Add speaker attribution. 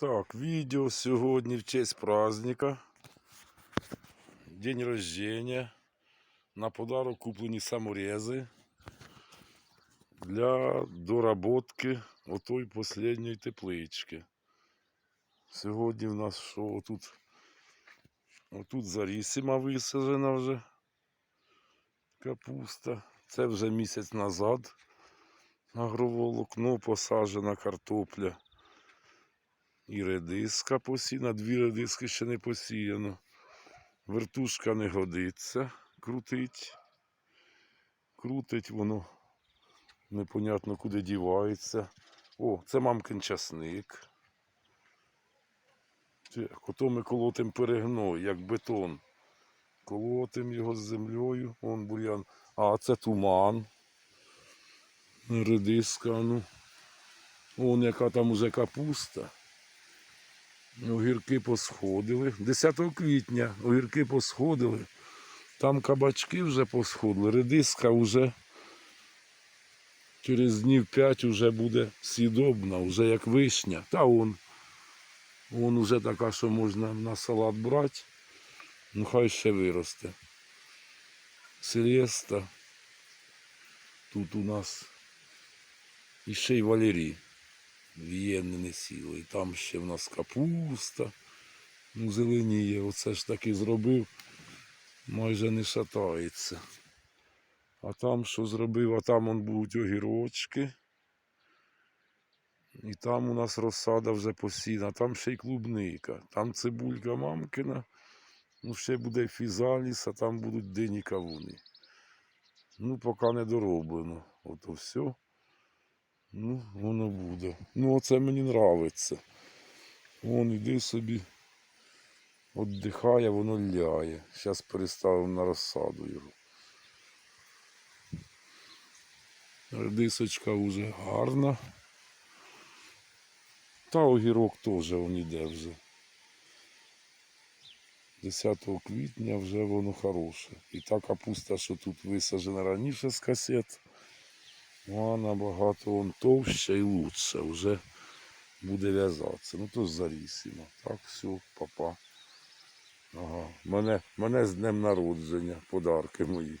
Speaker 1: Так, видео сегодня в честь праздника. День рождения. На подарок куплені саморези для доработки отой последньої теплички. Сьогодні в нас що отут? Отут зарісима висаджена вже капуста. Це вже місяць назад агроволокно посаджена картопля. І редиска посіяна, дві редиски ще не посіяно. Вертушка не годиться, крутить. Крутить воно. Непонятно куди дівається. О, це мамкин часник. Ото ми колотим перегной, як бетон. Колотим його з землею. Вон бур'ян. А, це туман. Редиска, ну. Вон яка там уже капуста. Огірки посходили. 10 квітня огірки посходили. Там кабачки вже посходили. Редиска вже через днів 5 вже буде сідобна, вже як вишня. Та он. Вон уже така, що можна на салат брати. Ну хай ще виросте. Селеста. Тут у нас і ще й валерій. В'єнне не сіло. І там ще в нас капуста. Ну, зеленіє. Оце ж таки зробив. Майже не шатається. А там що зробив? А там он будуть огірочки. І там у нас розсада вже посіяна, там ще й клубника, там цибулька мамкина, ну ще буде фізаліс, а там будуть дині кавуни. Ну, поки не дороблено. Ото все. Ну, воно буде. Ну, оце мені нравиться. Вон іди собі. Отдихає, воно ляє. Зараз переставимо на розсаду його. Редисочка вже гарна. Та огірок теж он іде вже. 10 квітня вже воно хороше. І та капуста, що тут висаджена раніше з касет, вона набагато вон товща і лучше. Вже буде в'язатися. Ну то зарісимо. Так, все, папа. Ага. Мене, мене з днем народження, подарки мої.